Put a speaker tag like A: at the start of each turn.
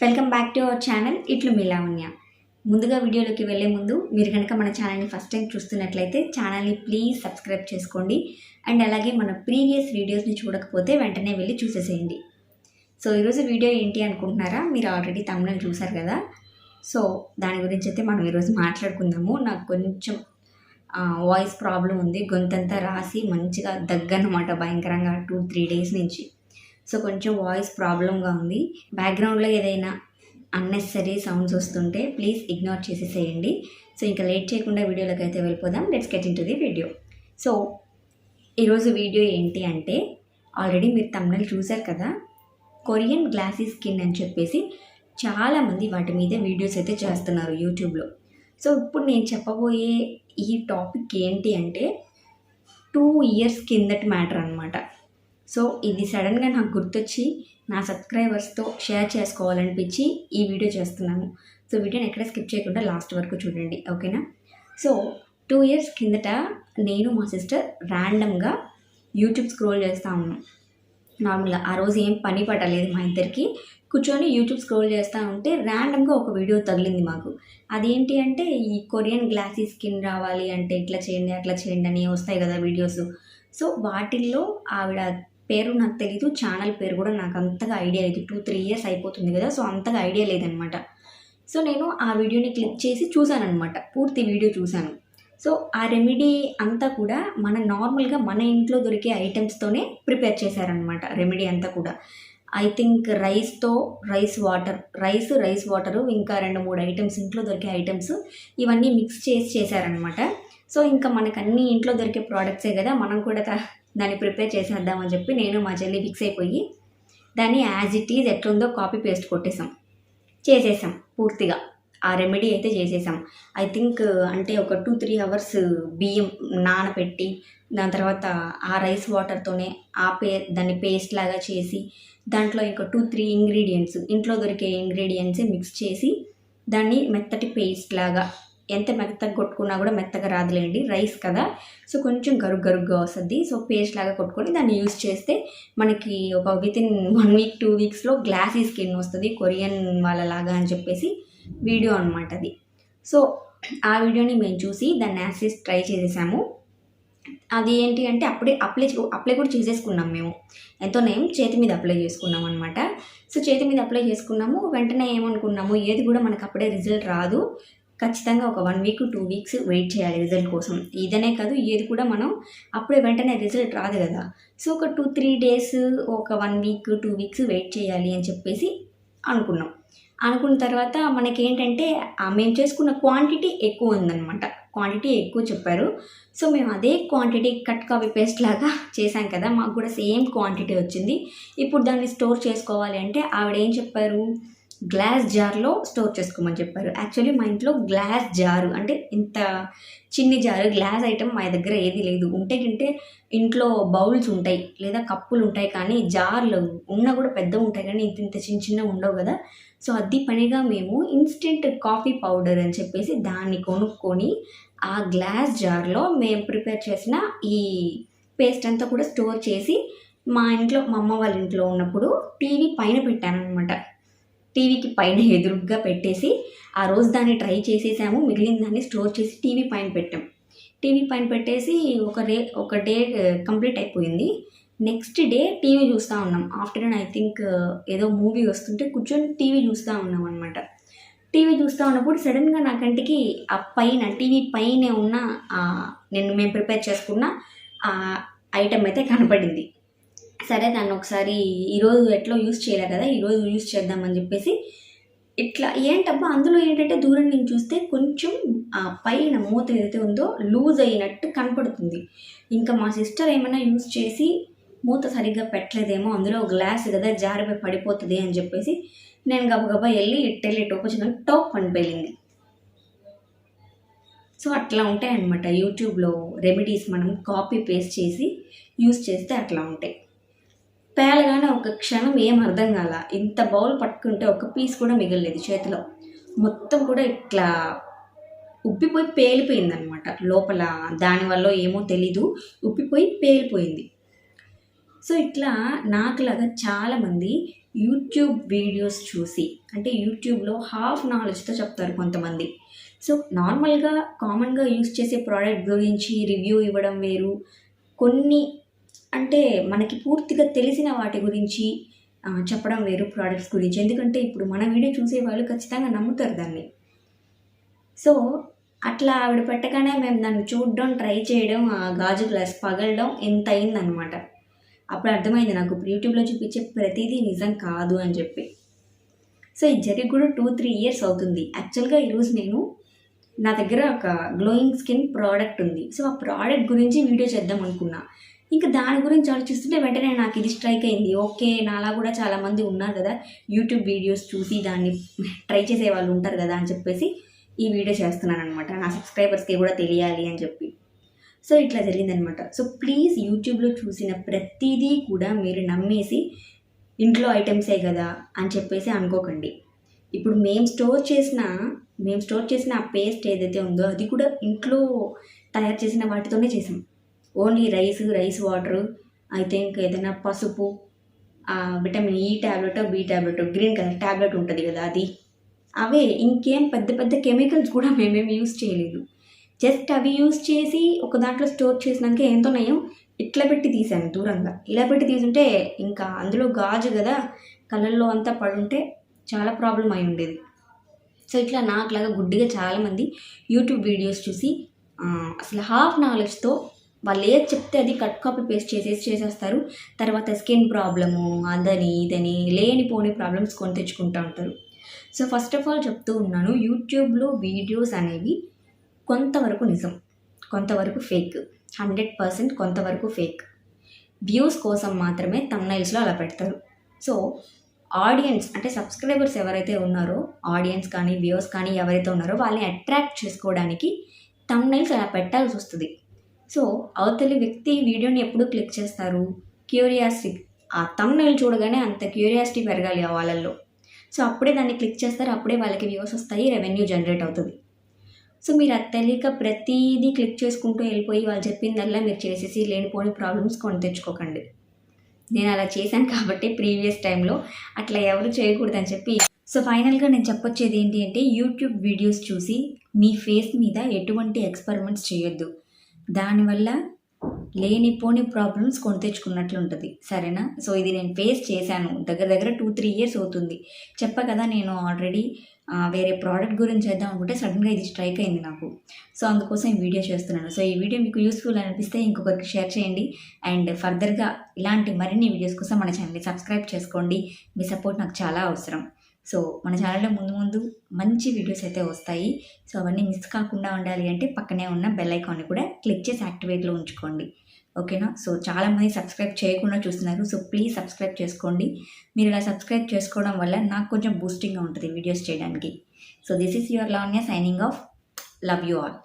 A: Welcome back to our channel ఇట్లు మీ లావణ్య ముందుగా వీడియోలోకి వెళ్ళే ముందు మీరు కనుక మన ఛానల్ని ఫస్ట్ టైం చూస్తున్నట్లయితే ఛానల్ని ప్లీజ్ సబ్స్క్రైబ్ చేసుకోండి అండ్ అలాగే మన ప్రీవియస్ వీడియోస్ని చూడకపోతే వెంటనే వెళ్ళి చూసేసేయండి. సో ఈరోజు వీడియో ఏంటి అనుకుంటున్నారా? మీరు ఆల్రెడీ తమిళం చూసారు కదా? సో దాని గురించి అయితే మనం ఈరోజు మాట్లాడుకుందాము. నాకు కొంచెం వాయిస్ ప్రాబ్లం ఉంది. గొంతంతా రాసి మంచిగా దగ్గనమాట భయంకరంగా టూ త్రీ డేస్ నుంచి. సో కొంచెం వాయిస్ ప్రాబ్లంగా ఉంది. బ్యాక్గ్రౌండ్లో ఏదైనా అన్నెసరీ సౌండ్స్ వస్తుంటే ప్లీజ్ ఇగ్నోర్ చేసేసేయండి. సో ఇంకా లేట్ చేయకుండా వీడియోలోకి అయితే వెళ్ళిపోదాం. Let's get into the video so ఈరోజు వీడియో ఏంటి అంటే ఆల్రెడీ మీరు తమిళ చూసారు కదా? కొరియన్ గ్లాసీ స్కిన్ అని చెప్పేసి చాలామంది వాటి మీద వీడియోస్ అయితే చేస్తున్నారు యూట్యూబ్లో. సో ఇప్పుడు నేను చెప్పబోయే ఈ టాపిక్ ఏంటి అంటే టూ ఇయర్స్ కిందటి మ్యాటర్ అనమాట సో ఇది సడన్గా నాకు గుర్తొచ్చి నా సబ్స్క్రైబర్స్తో షేర్ చేసుకోవాలనిపించి ఈ వీడియో చేస్తున్నాను. సో వీడియోని ఎక్కడ స్కిప్ చేయకుండా లాస్ట్ వరకు చూడండి ఓకేనా? సో టూ ఇయర్స్ కిందట నేను మా సిస్టర్ ర్యాండమ్గా యూట్యూబ్ స్క్రోల్ చేస్తూ ఉన్నాం. నార్మల్గా ఆ రోజు ఏం పని పట్టలేదు మా ఇద్దరికి. కూర్చొని యూట్యూబ్ స్క్రోల్ చేస్తూ ఉంటే ర్యాండమ్గా ఒక వీడియో తగిలింది మాకు. అదేంటి అంటే ఈ కొరియన్ గ్లాసీ స్కిన్ రావాలి అంటే ఇట్లా చేయండి అట్లా చేయండి అని వస్తాయి కదా వీడియోస్. సో వాటిల్లో ఆవిడ పేరు నాకు తెలీదు ఛానల్ పేరు కూడా నాకు అంతగా ఐడియా లేదు. టూ త్రీ ఇయర్స్ అయిపోతుంది కదా సో అంతగా ఐడియా లేదనమాట. సో నేను ఆ వీడియోని క్లిక్ చేసి చూశానమాట పూర్తి వీడియో చూశాను. సో ఆ రెమెడీ అంతా కూడా మన నార్మల్గా మన ఇంట్లో దొరికే ఐటమ్స్తోనే ప్రిపేర్ చేశారనమాట రెమెడీ అంతా కూడా. ఐ థింక్ రైస్తో rice water rice rice water ఇంకా రెండు మూడు ఐటమ్స్ ఇంట్లో దొరికే ఐటమ్స్ ఇవన్నీ మిక్స్ చేసి చేశారనమాట. సో ఇంకా మనకు అన్ని ఇంట్లో దొరికే ప్రోడక్ట్సే కదా మనం కూడా దాన్ని ప్రిపేర్ చేసేద్దామని చెప్పి నేను మా చెల్లి ఫిక్స్ అయిపోయి దాన్ని యాజ్ ఇట్ ఈజ్ ఎట్లుందో కాపీ పేస్ట్ కొట్టేసాం. చేసేసాం పూర్తిగా. ఆ రెమెడీ అయితే చేసేసాం. ఐ థింక్ అంటే ఒక టూ త్రీ అవర్స్ బియ్యం నానబెట్టి దాని తర్వాత ఆ రైస్ వాటర్తోనే ఆ పే దాన్ని పేస్ట్ లాగా చేసి దాంట్లో ఇంకా టూ త్రీ ఇంగ్రీడియంట్స్ ఇంట్లో దొరికే ఇంగ్రీడియంట్స్ మిక్స్ చేసి దాన్ని మెత్తటి పేస్ట్ లాగా ఎంత మెత్తగా కొట్టుకున్నా కూడా మెత్తగా రాదులేండి రైస్ కదా. సో కొంచెం గరుగ్ గరుగ్గా వస్తుంది. సో పేస్ట్ లాగా కొట్టుకొని దాన్ని యూస్ చేస్తే మనకి ఒక within one week two వీక్స్లో గ్లాసీ స్కిన్ వస్తుంది కొరియన్ వాళ్ళలాగా అని చెప్పేసి వీడియో అనమాట అది. సో ఆ వీడియోని మేము చూసి దాన్ని యాసిస్ ట్రై చేసేసాము. అది ఏంటి అంటే అప్పుడే అప్లై అప్లై కూడా చేసేసుకున్నాం మేము. ఎంతో నేమ్ చేతి మీద అప్లై చేసుకున్నాం అనమాట సో చేతి మీద అప్లై చేసుకున్నాము. వెంటనే ఏమనుకున్నాము? ఏది కూడా మనకు అప్పుడే రిజల్ట్ రాదు. ఖచ్చితంగా ఒక one week two weeks wait చేయాలి రిజల్ట్ కోసం. ఇదనే కాదు ఏది కూడా మనం అప్పుడే వెంటనే రిజల్ట్ రాదు కదా. సో ఒక టూ త్రీ డేస్ ఒక one week two weeks wait చేయాలి అని చెప్పేసి అనుకున్నాం. అనుకున్న తర్వాత మనకేంటంటే ఏంటంటే మేము చేసుకున్న క్వాంటిటీ ఎక్కువ ఉందన్నమాట. క్వాంటిటీ ఎక్కువ చెప్పారు. సో మేము అదే క్వాంటిటీ కట్ కాపీ పేస్ట్ లాగా చేశాం కదా. మాకు కూడా సేమ్ క్వాంటిటీ వచ్చింది. ఇప్పుడు దాన్ని స్టోర్ చేసుకోవాలి అంటే ఆవిడ ఏం చెప్పారు? గ్లాస్ జార్లో స్టోర్ చేసుకోమని చెప్పారు. యాక్చువల్లీ మా ఇంట్లో గ్లాస్ జారు అంటే ఇంత చిన్ని జారు గ్లాస్ ఐటమ్ మా దగ్గర ఏది లేదు. ఉంటే గింటే ఇంట్లో బౌల్స్ ఉంటాయి లేదా కప్పులు ఉంటాయి కానీ జార్లు ఉన్నా కూడా పెద్ద ఉంటాయి కానీ ఇంత ఇంత చిన్న చిన్న ఉండవు కదా. సో అది పనిగా మేము ఇన్స్టెంట్ కాఫీ పౌడర్ అని చెప్పేసి దాన్ని కొనుక్కొని ఆ గ్లాస్ జార్లో మేము ప్రిపేర్ చేసిన ఈ పేస్ట్ అంతా కూడా స్టోర్ చేసి మా ఇంట్లో మా అమ్మ వాళ్ళ ఇంట్లో ఉన్నప్పుడు టీవీ పైన పెట్టాను అనమాట టీవీకి పైన ఎదురుగ్గా పెట్టేసి ఆ రోజు దాన్ని ట్రై చేసేసాము. మిగిలిన దాన్ని స్టోర్ చేసి టీవీ పైన పెట్టాం. టీవీ పైన పెట్టేసి ఒక డే ఒక డే కంప్లీట్ అయిపోయింది. నెక్స్ట్ డే టీవీ చూస్తూ ఉన్నాం. ఆఫ్టర్నూన్ ఐ థింక్ ఏదో మూవీ వస్తుంటే కూర్చొని టీవీ చూస్తూ ఉన్నాం అనమాట టీవీ చూస్తూ ఉన్నప్పుడు సడన్గా నా కంటికి ఆ పైన టీవీ పైనే ఉన్న నేను మేము ప్రిపేర్ చేసుకున్న ఆ ఐటమ్ అయితే కనపడింది. సరే దాన్ని ఒకసారి ఈరోజు ఎట్లా యూస్ చేయలే కదా ఈరోజు యూస్ చేద్దామని చెప్పేసి ఇట్లా ఏంటబ్బా అందులో ఏంటంటే దూరం నుంచి చూస్తే కొంచెం ఆ పైన మూత ఏదైతే ఉందో లూజ్ అయినట్టు కనపడుతుంది. ఇంకా మా సిస్టర్ ఏమైనా యూస్ చేసి మూత సరిగ్గా పెట్టలేదేమో అందులో గ్లాస్ కదా జారిపోయి పడిపోతుంది అని చెప్పేసి నేను గబగబా వెళ్ళి ఇట్టెళ్ళి టోప్ టాప్ అని పేలింది. సో అట్లా ఉంటాయి అన్నమాట యూట్యూబ్లో రెమెడీస్ మనం కాపీ పేస్ట్ చేసి యూస్ చేస్తే అట్లా ఉంటాయి. పేలగానే ఒక క్షణం ఏం అర్థం కాల. ఇంత బౌల్ పట్టుకుంటే ఒక పీస్ కూడా మిగలలేదు చేతిలో. మొత్తం కూడా ఇట్లా ఉబ్బిపోయి పేలిపోయిందనమాట లోపల దానివల్ల ఏమో తెలీదు. ఉబ్బిపోయి పేలిపోయింది. సో ఇట్లా నాకులాగా చాలామంది యూట్యూబ్ వీడియోస్ చూసి అంటే యూట్యూబ్లో హాఫ్ నాలెడ్జ్తో చెప్తారు కొంతమంది. సో నార్మల్గా కామన్గా యూస్ చేసే ప్రోడక్ట్ గురించి రివ్యూ ఇవ్వడం వేరు. కొన్ని అంటే మనకి పూర్తిగా తెలిసిన వాటి గురించి చెప్పడం వేరు ప్రోడక్ట్స్ గురించి. ఎందుకంటే ఇప్పుడు మన వీడియో చూసే వాళ్ళు ఖచ్చితంగా నమ్ముతారు దాన్ని. సో అట్లా ఆవిడ పెట్టగానే మేము దాన్ని చూడడం ట్రై చేయడం ఆ గాజు గ్లాస్ పగలడం ఎంత అయిందనమాట అప్పుడు అర్థమైంది నాకు ఇప్పుడు యూట్యూబ్లో చూపించే ప్రతిదీ నిజం కాదు అని చెప్పి. సో ఇది జరిగి కూడా టూ త్రీ ఇయర్స్ అవుతుంది. యాక్చువల్గా ఈరోజు నేను నా దగ్గర ఒక గ్లోయింగ్ స్కిన్ ప్రోడక్ట్ ఉంది. సో ఆ ప్రోడక్ట్ గురించి వీడియో చేద్దాం అనుకున్నా. ఇంకా దాని గురించి ఆలోచిస్తుంటే వెంటనే నాకు ఇది స్ట్రైక్ అయింది. ఓకే నాలా కూడా చాలామంది ఉన్నారు కదా యూట్యూబ్ వీడియోస్ చూసి దాన్ని ట్రై చేసే వాళ్ళు ఉంటారు కదా అని చెప్పేసి ఈ వీడియో చేస్తున్నాను అనమాట నా సబ్స్క్రైబర్స్కి కూడా తెలియాలి అని చెప్పి. సో ఇట్లా జరిగిందనమాట సో ప్లీజ్ యూట్యూబ్లో చూసిన ప్రతిదీ కూడా మీరు నమ్మేసి ఇంట్లో ఐటమ్సే కదా అని చెప్పేసి అనుకోకండి. ఇప్పుడు మేము స్టోర్ చేసిన మేము స్టోర్ చేసిన ఆ పేస్ట్ ఏదైతే ఉందో అది కూడా ఇంట్లో తయారు చేసిన వాటితోనే చేసాం. Only rice rice water I think ఏదైనా పసుపు vitamin E tablet B tablet green colour tablet ఉంటుంది కదా అది. అవే ఇంకేం పెద్ద పెద్ద కెమికల్స్ కూడా మేమేం యూస్ చేయలేదు. జస్ట్ అవి యూస్ చేసి ఒక దాంట్లో స్టోర్ చేసినాక ఎంతో నయం? ఇట్లా పెట్టి తీసాను దూరంగా. ఇలా పెట్టి తీసుంటే ఇంకా అందులో గాజు కదా కళ్ళల్లో అంతా పడుంటే చాలా ప్రాబ్లం అయి ఉండేది. సో ఇట్లా నాకులాగా గుడ్డిగా చాలామంది యూట్యూబ్ వీడియోస్ చూసి అసలు హాఫ్ నాలెడ్జ్తో వాళ్ళు ఏది చెప్తే అది కట్ కాపీ పేస్ట్ చేసేసి చేసేస్తారు. తర్వాత స్కిన్ ప్రాబ్లము అదని ఇదని లేనిపోని ప్రాబ్లమ్స్ కొని తెచ్చుకుంటూ ఉంటారు. సో ఫస్ట్ ఆఫ్ ఆల్ చెప్తూ ఉన్నాను యూట్యూబ్లో వీడియోస్ అనేవి కొంతవరకు నిజం కొంతవరకు ఫేక్ హండ్రెడ్ పర్సెంట్ కొంతవరకు ఫేక్. వ్యూస్ కోసం మాత్రమే తమ్నైల్స్లో అలా పెడతారు. సో ఆడియన్స్ అంటే సబ్స్క్రైబర్స్ ఎవరైతే ఉన్నారో ఆడియన్స్ కానీ వ్యూస్ కానీ ఎవరైతే ఉన్నారో వాళ్ళని అట్రాక్ట్ చేసుకోవడానికి తమ్నైల్స్ అలా పెట్టాల్సి వస్తుంది. సో అవతలి వ్యక్తి వీడియోని ఎప్పుడు క్లిక్ చేస్తారు? క్యూరియాసిటీ. ఆ తమ్నైల్ చూడగానే అంత క్యూరియాసిటీ పెరగాలి ఆ వాళ్ళల్లో. సో అప్పుడే దాన్ని క్లిక్ చేస్తారు అప్పుడే వాళ్ళకి వ్యూస్ వస్తాయి రెవెన్యూ జనరేట్ అవుతుంది. సో మీరు అది తెలియక ప్రతిదీ క్లిక్ చేసుకుంటూ వెళ్ళిపోయి వాళ్ళు చెప్పిందల్లా మీరు చేసేసి లేనిపోని ప్రాబ్లమ్స్ కొని తెచ్చుకోకండి. నేను అలా చేశాను కాబట్టి ప్రీవియస్ టైంలో అట్లా ఎవరు చేయకూడదని చెప్పి. సో ఫైనల్గా నేను చెప్పొచ్చేది ఏంటి అంటే యూట్యూబ్ వీడియోస్ చూసి మీ ఫేస్ మీద ఎటువంటి ఎక్స్పెరిమెంట్స్ చేయొద్దు. దానివల్ల లేనిపోని ప్రాబ్లమ్స్ కొని తెచ్చుకున్నట్లు ఉంటుంది. సరేనా? సో ఇది నేను ఫేస్ చేశాను. దగ్గర దగ్గర టూ త్రీ ఇయర్స్ అవుతుంది. చెప్పా కదా నేను ఆల్రెడీ వేరే ప్రోడక్ట్ గురించి చేద్దాం అనుకుంటే సడన్గా ఇది స్ట్రైక్ అయింది నాకు. సో అందుకోసం ఈ వీడియో చేస్తున్నాను. సో ఈ వీడియో మీకు యూస్ఫుల్ అనిపిస్తే ఇంకొకరికి షేర్ చేయండి. అండ్ ఫర్దర్గా ఇలాంటి మరిన్ని వీడియోస్ కోసం మన ఛానల్ని సబ్స్క్రైబ్ చేసుకోండి. మీ సపోర్ట్ నాకు చాలా అవసరం. సో మన ఛానల్లో ముందు ముందు మంచి వీడియోస్ అయితే వస్తాయి. సో అవన్నీ మిస్ కాకుండా ఉండాలి అంటే పక్కనే ఉన్న బెల్ ఐకాన్ని కూడా క్లిక్ చేసి యాక్టివేట్లో ఉంచుకోండి. ఓకేనా? సో చాలామంది సబ్స్క్రైబ్ చేయకుండా చూస్తున్నారు. సో ప్లీజ్ సబ్స్క్రైబ్ చేసుకోండి. మీరు ఇలా సబ్స్క్రైబ్ చేసుకోవడం వల్ల నాకు కొంచెం బూస్టింగ్గా ఉంటుంది వీడియోస్ చేయడానికి. So this is your Lavanya signing off love you all